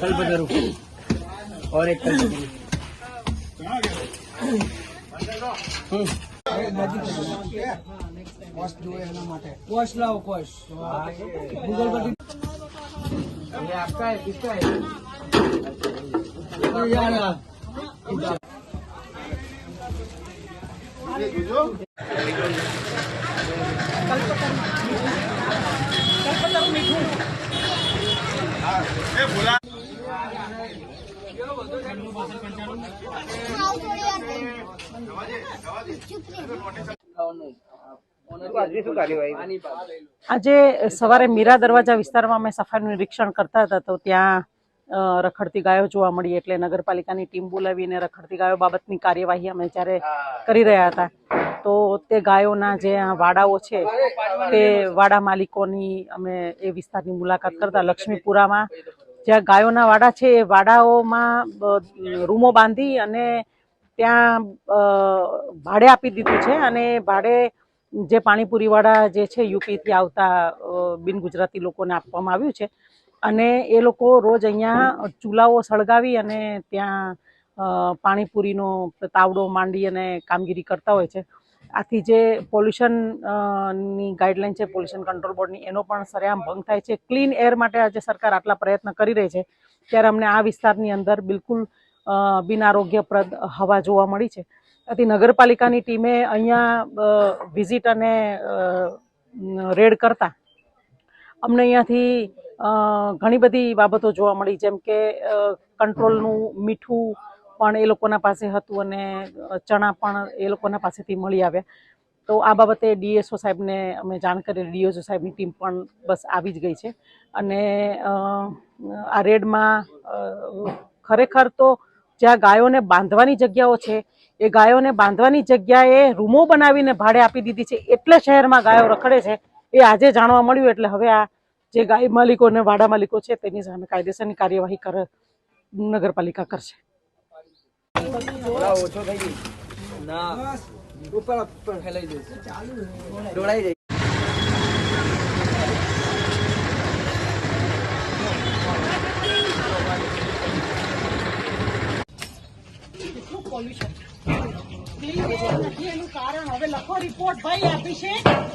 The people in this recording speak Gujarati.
कल्पतरु और एक कल्पतरु वॉश लाओ वॉश गूगल पर ये आपका है किसका है अरे यार આજે સવારે મીરા દરવાજા વિસ્તારમાં અમે સફાઈનું નિરીક્ષણ કરતા હતા તો ત્યાં રખડતી ગાયો જોવા મળી એટલે નગરપાલિકાની ટીમ બોલાવીને રખડતી ગાયો બાબતની કાર્યવાહી અમે જ્યારે કરી રહ્યા હતા. તો તે ગાયોના જે વાડાઓ છે, તે વાડા માલિકોની અમે એ વિસ્તારની મુલાકાત કરતા. લક્ષ્મીપુરામાં જ્યાં ગાયોના વાડા છે એ વાડાઓમાં રૂમો બાંધી અને ત્યાં ભાડે આપી દીધું છે અને ભાડે જે પાણીપુરીવાળા જે છે યુપીથી આવતા બિન ગુજરાતી લોકોને આપવામાં આવ્યું છે. અને એ લોકો રોજ અહીંયા ચૂલાઓ સળગાવી અને ત્યાં પાણીપુરીનો તાવડો માંડી અને કામગીરી કરતા હોય છે. આથી જે પોલ્યુશનની ગાઈડલાઈન છે, પોલ્યુશન કંટ્રોલ બોર્ડની, એનો પણ સરેઆમ ભંગ થાય છે. ક્લીન એર માટે આજે સરકાર આટલા પ્રયત્ન કરી રહી છે. ત્યારે અમને આ વિસ્તારની અંદર બિલકુલ બિનઆરોગ્યપ્રદ હવા જોવા મળી છે. આથી નગરપાલિકાની ટીમે અહીંયા વિઝિટ અને રેડ કરતા અમને અહીંયાથી ઘણી બધી બાબતો જોવા મળી. જેમ કે કંટ્રોલનું મીઠું પણ એ લોકોના પાસે હતું અને ચણા પણ એ લોકોના પાસેથી મળી આવ્યા. તો આ બાબતે ડીએસઓ સાહેબને અમે જાણ કરી ડીએસઓ સાહેબની ટીમ પણ બસ આવી જ ગઈ છે. અને આ રેડમાં ખરેખર તો જ્યાં ગાયોને બાંધવાની જગ્યાઓ છે, એ ગાયોને બાંધવાની જગ્યાએ રૂમો બનાવીને ભાડે આપી દીધી છે, એટલે શહેરમાં ગાયો રખડે છે, એ આજે જાણવા મળ્યું. એટલે હવે આ જે ગાય માલિકો અને વાડા માલિકો છે, તેની સામે કાયદેસરની કાર્યવાહી કર, નગરપાલિકા કરશે. ઓછો થઈ ગઈ. ફેલાઈ જશે જાય પોલ્યુશન એનું કારણ. હવે લખો રિપોર્ટ ભાઈ આપી છે.